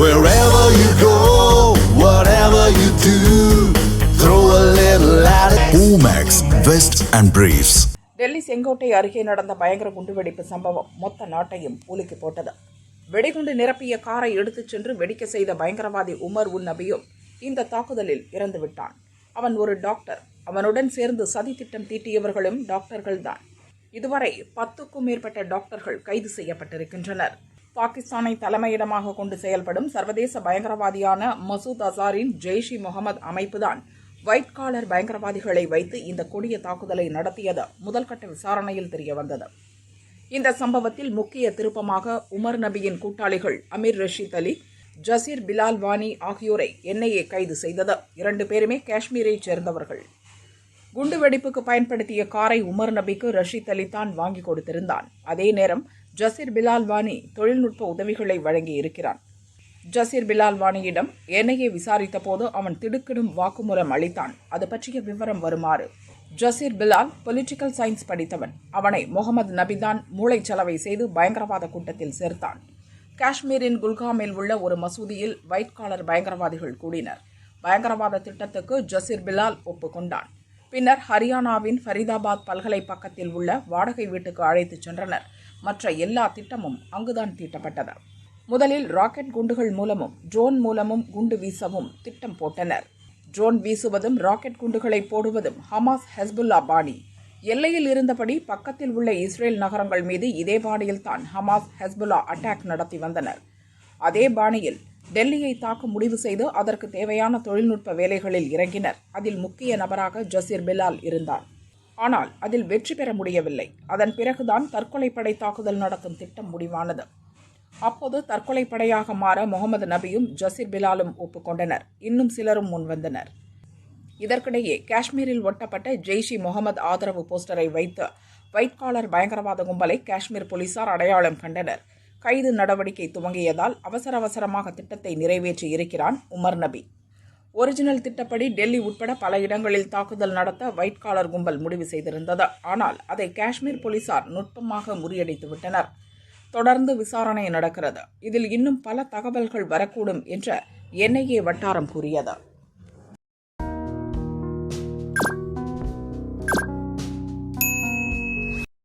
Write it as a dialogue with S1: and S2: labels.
S1: Wherever you go, whatever you do, throw a little at it. Omax, Vest and Briefs.
S2: Delhi Sengottai அருகே நடந்த பயங்கர குண்டுவெடிப்பு சம்பவம் மொத்த நாட்டையும் உலுக்கி போட்டது. வெடிகுண்டு நிரப்பிய காரை எடுத்துச் சென்று வெடிக்க செய்த பயங்கரவாதி உமர் உன் நபியும் இந்த தாக்குதலில் இறந்து விட்டான். அவன் ஒரு டாக்டர். அவனுடன் சேர்ந்து சதி திட்டம் தீட்டியவர்களும் டாக்டர்கள்தான். இதுவரை பத்துக்கும் மேற்பட்ட டாக்டர்கள் கைது செய்யப்பட்டிருக்கின்றனர். பாகிஸ்தானை தலைமையிடமாக கொண்டு செயல்படும் சர்வதேச பயங்கரவாதியான மசூத் அசாரின் ஜெய்ஷ் இ முகமது அமைப்புதான் ஒயிட் காலர் பயங்கரவாதிகளை வைத்து இந்த கொடிய தாக்குதலை நடத்தியது. முதல்கட்ட விசாரணையில் தெரியவந்தது இந்த சம்பவத்தில் முக்கிய திருப்பமாக உமர் நபியின் கூட்டாளிகள் அமீர் ரஷீத் அலி ஜசீர் பிலால் வானி ஆகியோரை என்ஐஏ கைது செய்தது. இரண்டு பேருமே காஷ்மீரைச் சேர்ந்தவர்கள். குண்டுவெடிப்புக்கு பயன்படுத்திய காரை உமர் நபிக்கு ரஷீத் அலி தான் வாங்கி கொடுத்திருந்தான். அதே நேரம் ஜசீர் பிலால் வாணி தொழில்நுட்ப உதவிகளை வழங்கி இருக்கிறான் ஜசீர் பிலால் வாணியிடம் என்ஐஏ விசாரித்த போது அவன் திடுக்கிடும் வாக்குமூலம் அளித்தான். அது பற்றிய விவரம் வருமாறு. ஜசீர் பிலால் பொலிட்டிக்கல் சயின்ஸ் படித்தவன். அவனை முகமது நபிதான் மூளைச்சலவை செய்து பயங்கரவாத கூட்டத்தில் சேர்த்தான். காஷ்மீரின் குல்காமில் உள்ள ஒரு மசூதியில் ஒயிட் காலர் பயங்கரவாதிகள் கூடினர். பயங்கரவாத திட்டத்துக்கு ஜசீர் பிலால் ஒப்புக்கொண்டான். பின்னர் ஹரியானாவின் ஃபரிதாபாத் பல்கலை பக்கத்தில் உள்ள வாடகை வீட்டுக்கு அழைத்துச் சென்றனர். மற்ற எல்லா திட்டமும் அங்குதான் தீட்டப்பட்டது. முதலில் ராக்கெட் குண்டுகள் மூலமும் ட்ரோன் மூலமும் குண்டு வீசவும் திட்டம் போட்டனர். ட்ரோன் வீசுவதும் ராக்கெட் குண்டுகளை போடுவதும் ஹமாஸ் ஹெஸ்புல்லா பாணி. எல்லையில் இருந்தபடி பக்கத்தில் உள்ள இஸ்ரேல் நகரங்கள் மீது இதே பாணியில் தான் ஹமாஸ் ஹெஸ்புல்லா அட்டாக் நடத்தி வந்தனர். அதே பாணியில் டெல்லியை தாக்க முடிவு செய்து அதற்கு தேவையான தொழில்நுட்ப வேலைகளில் இறங்கினர். அதில் முக்கிய நபராக ஜசீர் பிலால் இருந்தார். ஆனால் அதில் வெற்றி பெற முடியவில்லை. அதன் பிறகுதான் தற்கொலைப்படை தாக்குதல் நடத்தும் திட்டம் முடிவானது. அப்போது தற்கொலைப்படையாக மாற முகமது நபியும் ஜசீர் பிலாலும் ஒப்புக்கொண்டனர். இன்னும் சிலரும் முன்வந்தனர். இதற்கிடையே காஷ்மீரில் ஒட்டப்பட்ட ஜெய்ஷ் இ முகமது ஆதரவு போஸ்டரை வைத்து ஒயிட் காலர் பயங்கரவாத கும்பலை காஷ்மீர் போலீசார் அடையாளம் கண்டனர். கைது நடவடிக்கை துவங்கியதால் அவசர அவசரமாக திட்டத்தை நிறைவேற்றி இருக்கிறான் உமர் நபி. ஒரிஜினல் திட்டப்படி டெல்லி உட்பட பல இடங்களில் தாக்குதல் நடத்த ஒயிட் காலர் கும்பல் முடிவு செய்திருந்தது. ஆனால் அதை காஷ்மீர் போலீசார் நுட்பமாக முறியடித்து விட்டனர். தொடர்ந்து விசாரணை நடக்கிறது. இதில் இன்னும் பல தகவல்கள் வரக்கூடும் என்ற என்ஐஏ வட்டாரம் கூறியது.